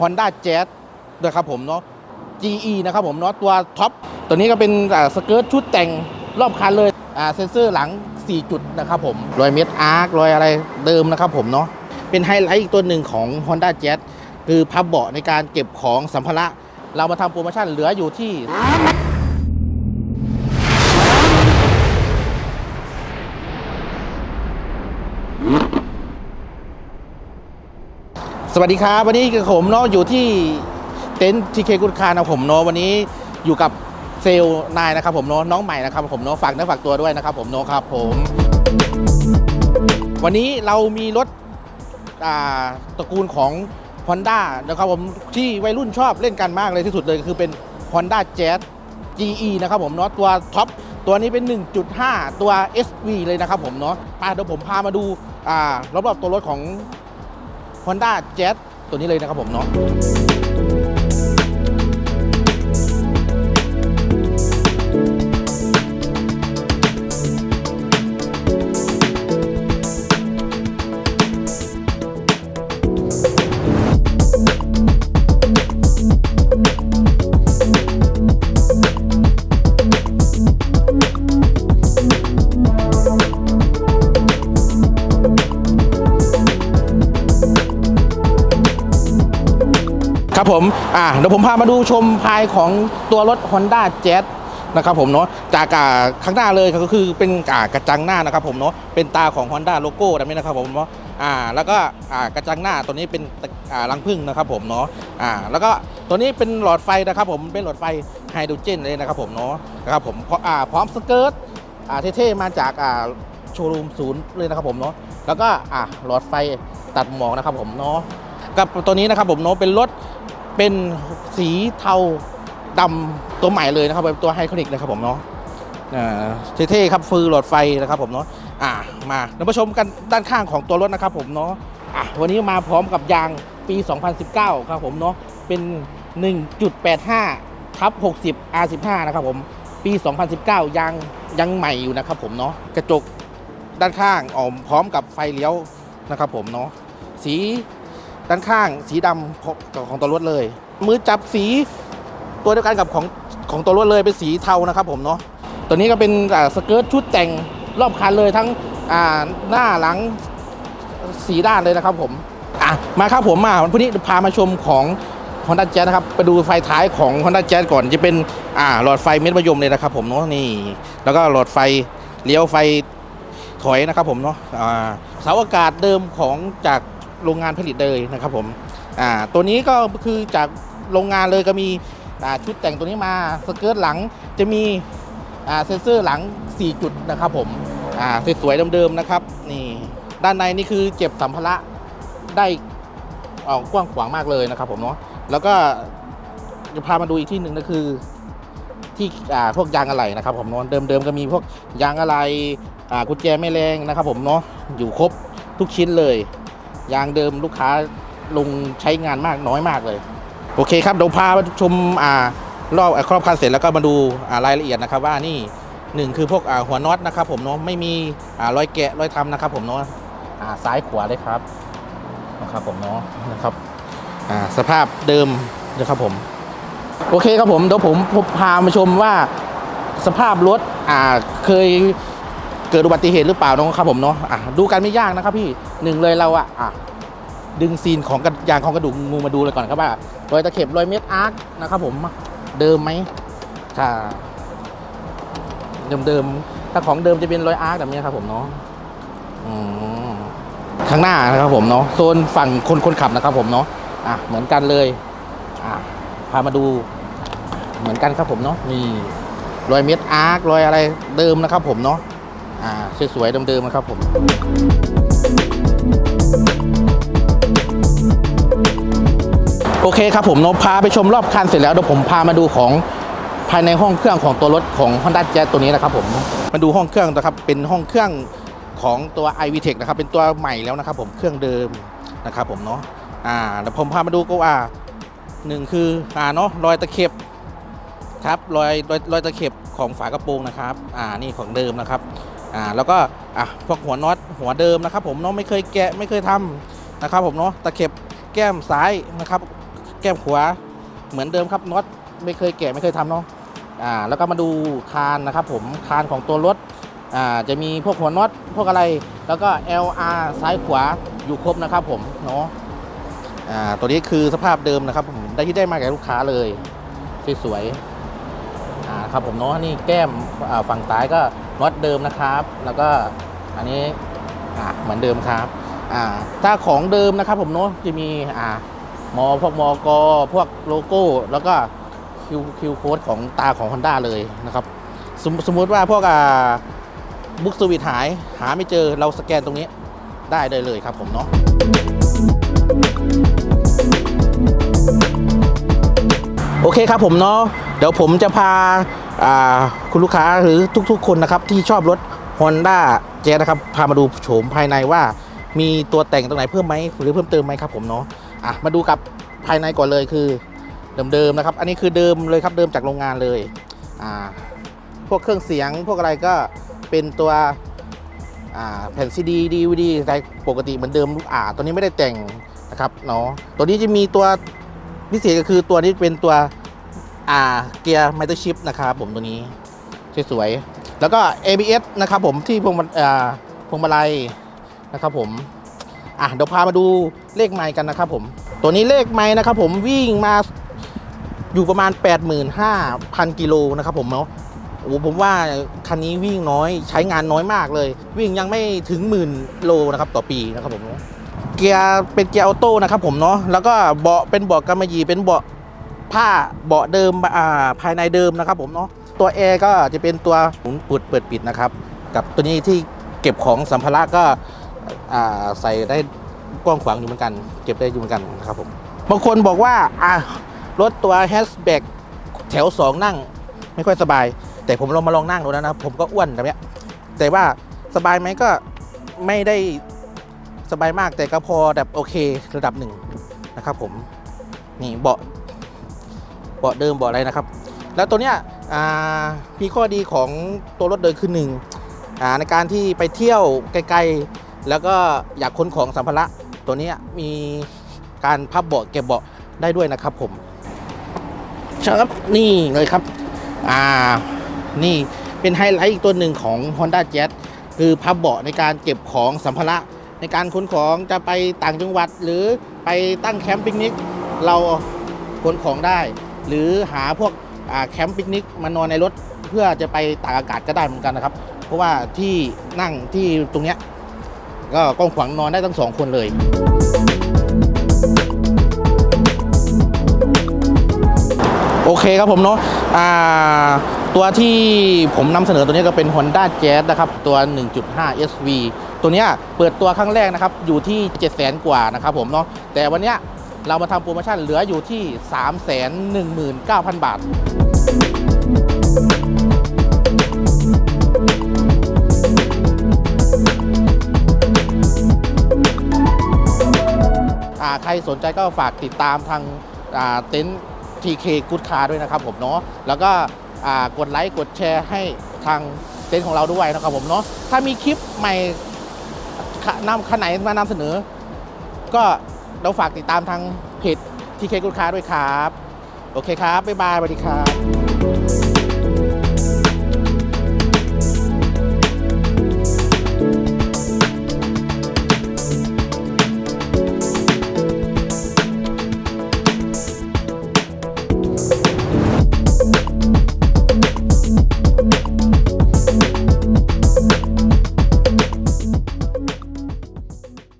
Honda Jazz ด้วยครับผมเนาะ GE นะครับผมเนาะตัวท็อปตัวนี้ก็เป็นสเกิร์ตชุดแต่งรอบคันเลยเซนเซอร์หลัง 4 จุดนะครับผมรอยเม็ดอาร์ครอยอะไรเดิมนะครับผมเนาะเป็นไฮไลท์อีกตัวหนึ่งของ Honda Jazz คือพับเบาะในการเก็บของสัมภาระ เรามาทำโปรโมชั่นเหลืออยู่ที่ สวัสดีครับวันนี้คือผมเนาะอยู่ที่เต็นท์ทีเคกุลคานะผมเนาะวันนี้อยู่กับเซลนายนะครับผมเนาะน้องใหม่นะครับผมเนาะฝากเนื้อฝากตัวด้วยนะครับผมเนาะครับผม วันนี้เรามีรถตระกูลของ Honda นะครับผมที่วัยรุ่นชอบเล่นกันมากเลยที่สุดเลยคือเป็น Honda Jazz GE นะครับผมเนาะตัวท็อปตัวนี้เป็น 1.5 ตัว SV เลยนะครับผมเนาะไปเดี๋ยวผมพามาดูรอบๆตัวรถของ Honda Jazz ตัวนี้เลยนะครับผมเนาะ ครับผมอ่าเดี๋ยวผมพามาดูชมภายของตัวรถ Honda Jazz นะครับผมเนาะจากอ่าข้างหน้าเลยก็คือเป็นอ่ากระจังหน้านะครับผมเนาะเป็นตาของ Honda โลโก้แบบนี้นะครับผมเนาะอ่าแล้วก็อ่ากระจังหน้าตัวนี้เป็นอ่ารังผึ้งนะครับผมเนาะอ่าแล้วก็ตัวนี้เป็นหลอดไฟนะครับผมเป็นหลอดไฟไฮโดรเจนเลยนะครับผมเนาะนะครับผมเพราะอ่าพร้อมสเกิร์ตอ่าเท่ๆมาจากอ่าโชว์รูมศูนย์เลยนะครับผมเนาะแล้วก็อ่าหลอดไฟตัดหมอกนะครับผมเนาะกับตัวนี้นะครับผมเนาะเป็นรถ เป็นสีเทาดำตัวใหม่เลยนะครับเป็นตัวไฮคอนิกนะครับผมเนาะอ่าเท่ๆครับฟือหลอดไฟนะครับผมเนาะอ่ามาเรามาชมกันด้านข้างของตัวรถนะครับผมเนาะอะวันนี้มาพร้อมกับยางปี 2019 ครับผมเนาะเป็น 1.85ทับ60 R15 นะครับผมปี 2019 ยางยังใหม่อยู่นะครับผมเนาะกระจกด้านข้างออมพร้อมกับไฟเลี้ยวนะครับผมเนาะสี ด้านข้างสีดำของของตัวรถเลย มือจับสีตัวเดียวกันกับของของตัวรถเลยเป็นสีเทานะครับผมเนาะตัวนี้ก็เป็นสเกิร์ตชุดแต่งรอบคันเลยทั้งหน้าหลังสีด้านเลยนะครับผมอะมาครับผมมาวันพรุ่งนี้พามาชมของ Honda Jazz นะครับไปดูไฟท้ายของ Honda Jazz ก่อนจะเป็นอ่าหลอดไฟเม็ดมะยมเลยนะครับผมเนาะนี่ แล้วก็หลอดไฟเลี้ยวไฟถอยนะครับผมเนาะอ่าเสาอากาศเดิมของจาก โรงงานผลิตเลยนะครับผมอ่าตัวนี้ก็คือจากโรงงานเลยก็มีอ่าชุดแต่งตัวนี้มาสเกิร์ตหลังจะมีอ่าเซ็นเซอร์หลัง 4 จุดนะครับผมอ่าสวยๆเดิมๆนะครับนี่ด้านในนี่คือเก็บสัมภาระได้ออกกว้างขวางมากเลยนะครับผมเนาะแล้วก็จะพามาดูอีกที่หนึ่งก็คือ ที่อ่าพวกยางอะไหล่นะครับผมเนาะเดิมๆก็มีพวกยางอะไหล่อ่ากุญแจไม่แรงนะครับผมเนาะอยู่ครบทุกชิ้นเลย ยางเดิมลูกค้าลงใช้งานมากน้อยมากเลย โอเคครับเดี๋ยวพาไปชมอ่ารอบครอบคันเสร็จแล้วก็มาดูารายละเอียดนะครับว่านี่หนึ่งคือพวกหัวน็อตนะครับผมเนาะไม่มีอรอยแกะรอยทำนะครับผมเนาะอ่าซ้ายขวาเลยครับนะครับผมเนาะนะครับสภาพเดิมนะครับผม โอเคครับผมเดี๋ยวผมพามาชมว่าสภาพรถเคย เกิดอุบัติเหตุหรือเปล่าน้องครับผมเนาะอะดูกันไม่ยากนะครับพี่หนึ่งเลยเราอะอะดึงซีนของกระยางของกระดูกงูมาดูเลยก่อนครับว่ารอยตะเข็บรอยเม็ดอาร์คนะครับผมเดิมไหมถ้าเดิมเดิมๆถ้าของเดิมจะเป็นรอยอาร์คแบบนี้ครับผมเนาะอืมข้างหน้านะครับผมเนาะโซนฝั่งคนคนขับนะครับผมเนาะอะเหมือนกันเลยอะพามาดูเหมือนกันครับผมเนาะนี่รอยเม็ดอาร์ครอยอะไรเดิมนะครับผมเนาะ อ่าสวยๆเดิมๆนะครับผมโอเคครับผมนาะพาไปชมรอบคันเสร็จแล้วเดี๋ยวผมพามาดูของภายในห้องเครื่องของตัวรถของ Honda Jazz ตัวนี้นะครับผมมาดูห้องเครื่องนะครับเป็นห้องเครื่องของตัว i v t e c h นะครับเป็นตัวใหม่แล้วนะครับผมเครื่องเดิมนะครับผมเนาะอ่าแล้วผมพามาดูก็ว่าหนึ่งคืออ่าเนาะรอยตะเข็บครับรอยรอยรอยตะเข็บของฝากระโปรงนะครับอ่านี่ของเดิมนะครับ อ่าแล้วก็อะพวกหัวน็อตหัวเดิมนะครับ ผมเนาะไม่เคยแกะไม่เคยทำนะครับผมเนาะตะเข็บแก้มซ้ายนะครับ แก้มขวาเหมือนเดิมครับน็อตไม่เคยแกะไม่เคยทำเนาะอ่าแล้วก็มาดูคานนะครับ ผมคานของตัวรถอ่าจะมีพวกหัวน็อตพวกอะไร แล้วก็ LR ซ้ายขวาอยู่ครบนะครับ ผมเนาะอ่าตัวนี้คือสภาพเดิมนะครับผมได้ที่ได้มากับลูกค้าเลยสวยๆ ครับผมเนาะนี่แก้มฝั่งซ้ายก็น็อตเดิมนะครับ แล้วก็อันนี้เหมือนเดิมครับถ้าของเดิมนะครับผมเนาะจะมีอ่ามอพวกมอกอพวกโลโก้ แล้วก็คิวคิวโค้ดของตาของ Honda เลยนะครับสมสมมติว่าพวกอ่าบุ๊กสวิตหายหาไม่เจอเราสแกนตรงนี้ได้เลยเลยครับผมเนาะโอเคครับผมเนาะ เดี๋ยวผมจะพาาคุณลูกค้าหรือทุกๆ คนนะครับที่ชอบรถ Honda j a z z นะครับ พามาดูโฉมภายในว่ามีตัวแต่งตรงไหนเพิ่มไหมหรือเพิ่มเติมไหมครับผมเนาะอะมาดูกับภายในก่อนเลยคือเดิมๆนะครับ อันนี้คือเดิมเลยครับเดิมจากโรงงานเลยอ่าพวกเครื่องเสียงพวกอะไรก็เป็นตัวแผ่นซีดีดีวีดีอะไรปกติเหมือนเดิมอ่าตัวนี้ไม่ได้แต่งนะครับเนาะตัวนี้จะมีตัวพิเศษก็คือตัวนี้เป็นตัว อ่าเกียร์ไมเตอร์ชิพนะครับผมตัวนี้สวยๆแล้วก็ ABS นะครับผมที่พวงมาอ่าพวงมาลัยนะครับผมอะเดี๋ยวพามาดูเลขไมล์กันนะครับผม ตัวนี้เลขไมล์นะครับผมวิ่งมาอยู่ประมาณ 85,000 กิโลนะครับผมเนาะโอ้ผมว่าคันนี้วิ่งน้อยใช้งานน้อยมากเลย วิ่งยังไม่ถึงหมื่นโลนะครับต่อปีนะครับผมเกียร์เป็นเกียร์ออโต้นะครับผมเนาะแล้วก็เบาะเป็นเบาะกำมะหยี่เป็นเบาะ ผ้าเบาะเดิมภายในเดิมนะครับผมเนาะตัวแอร์ก็จะเป็นตัวหมุนปุดเปิดปิดนะครับ กับตัวนี้ที่เก็บของสัมภาระก็ใส่ได้กว้างขวางอยู่เหมือนกัน เก็บได้อยู่เหมือนกันนะครับผมบางคนบอกว่าอ่ารถตัวแฮชแบ็กแถวสองนั่งไม่ค่อยสบาย แต่ผมลองมาลองนั่งดูแล้วนะ ผมก็อ้วนแบบเนี้ยแต่ว่าสบายไหมก็ไม่ได้สบายมากแต่ก็พอแบบโอเคระดับหนึ่งนะครับผมนี่เบาะ เบาะเดิมเบาะอะไรนะครับ แล้วตัวเนี้ยมีข้อดีของตัวรถเดินคือหนึ่งในการที่ไปเที่ยวไกลๆ แล้วก็อยากขนของสัมภาระตัวนี้มีการพับเบาะเก็บเบาะได้ด้วยนะครับผมครับนี่เลยครับอ่านี่เป็นไฮไลท์อีกตัวหนึ่งของ Honda Jazz คือพับเบาะในการเก็บของสัมภาระในการขนของจะไปต่างจังหวัดหรือไปตั้งแคมป์ปิกนิกเราขนของได้ หรือหาพวกแคมป์ปิกนิกมานอนในรถเพื่อจะไปตากอากาศก็ได้เหมือนกันนะครับ เพราะว่าที่นั่งที่ตรงเนี้ยก็กว้างขวางนอนได้ทั้งสองคนเลยโอเคครับผมเนาะตัวที่ผมนำเสนอตัวนี้ก็เป็น Honda Jazz นะครับ ตัว 1.5 SV ตัวนี้เปิดตัวครั้งแรกนะครับ อยู่ที่ 700,000 กว่านะครับผมเนาะแต่วันนี้ เรามาทำโปรโมชั่นเหลืออยู่ที่ 319,000 บาทอ่าใครสนใจก็ฝากติดตามทางาเต็นท์ TK Good Car ด้วยนะครับผมเนาะแล้วก็กดไลค์กดแชร์ให้ทางเต็นท์ของเราด้วยนะครับผมเนาะถ้ามีคลิปใหม่นำคันไหนมานำเสนอ ก็ เราฝากติดตามทางเพจ TK Good Car ด้วยครับ โอเคครับ บ๊ายบายสวัสดีครับ